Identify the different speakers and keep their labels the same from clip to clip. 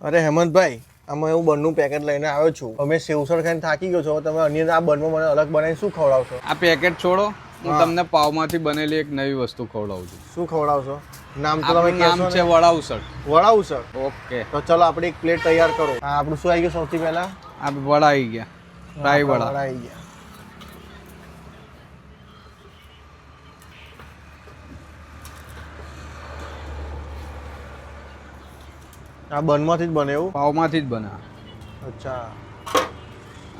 Speaker 1: અરે હેમંતભાઈ આમાં હું બનનું પેકેટ લઈને આવ્યો છું. અમે સેવસર ખાઈને થાકી ગયો છો તમે અન્ય આ બનમાં મને અલગ બનાવીને શું ખવડાવશો?
Speaker 2: આ પેકેટ છોડો હું. તમને પાવમાંથી બનેલી એક નવી વસ્તુ ખવડાવું છું.
Speaker 1: શું ખવડાવશો? નામ તો તમે
Speaker 2: નામ છે
Speaker 1: વડાવું સર
Speaker 2: ઓકે.
Speaker 1: તો ચલો આપણે એક પ્લેટ તૈયાર કરો. હા આપણું શું આવી ગયું સૌથી પહેલા?
Speaker 2: આ વડા આવી ગયા. ફ્રાય વડા.
Speaker 1: આવી ગયા. આ બનમાંથી જ બને એવું?
Speaker 2: પાવમાંથી જ બને.
Speaker 1: અચ્છા.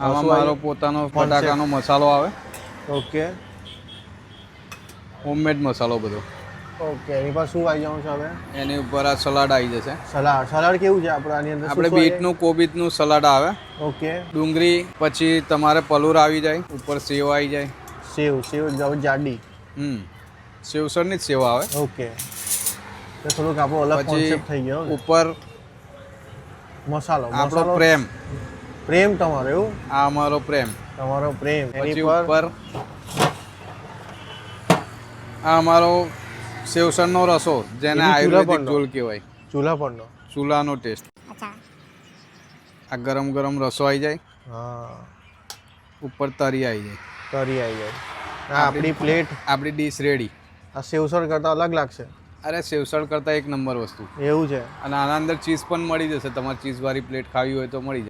Speaker 2: આમાં મારો પોતાનો ફટાકાનો મસાલો આવે.
Speaker 1: ઓકે.
Speaker 2: હોમમેડ મસાલો બધો.
Speaker 1: ઓકે એની પર શું આવી જવાનું છે હવે?
Speaker 2: એની ઉપર આ સલાડ આવી જશે.
Speaker 1: સલાડ. સલાડ કેવું છે આપણે આની અંદર
Speaker 2: આપણે બીટનું કોબીજનું સલાડ આવે.
Speaker 1: ઓકે.
Speaker 2: ડુંગળી પછી તમારે પલુર આવી જાય. ઉપર સેવ આવી જાય.
Speaker 1: સેવ સેવ જાડી.
Speaker 2: હમ. સેવસરની જ સેવ આવે.
Speaker 1: ઓકે. તો થોડુંક આપણો અલગ કોન્સેપ્ટ થઈ ગયો
Speaker 2: ઉપર
Speaker 1: મસાલો
Speaker 2: આપણો પ્રેમ.
Speaker 1: પ્રેમ તમારો એવું?
Speaker 2: આ અમારો પ્રેમ.
Speaker 1: તમારો પ્રેમ. એની
Speaker 2: ઉપર આ અમારો સેવસણનો રસો જેને આયુર્વેદિક ઝોલ કહેવાય.
Speaker 1: ચૂલા પરનો
Speaker 2: ચૂલાનો ટેસ્ટ આ ગરમ ગરમ રસો આવી જાય
Speaker 1: હા.
Speaker 2: ઉપર તરી આવી જાય.
Speaker 1: તરી આવી જાય. આ આપણી પ્લેટ
Speaker 2: આપણી ડીશ રેડી
Speaker 1: આ સેવસણ કરતાં અલગ લાગશે.
Speaker 2: અરે સેવસળ કરતાં એક નંબર વસ્તુ.
Speaker 1: એવું છે.
Speaker 2: અને આના અંદર ચીઝ પણ મળી જશે. તમારે ચીઝવાળી પ્લેટ ખાવી હોય તો મળી જાય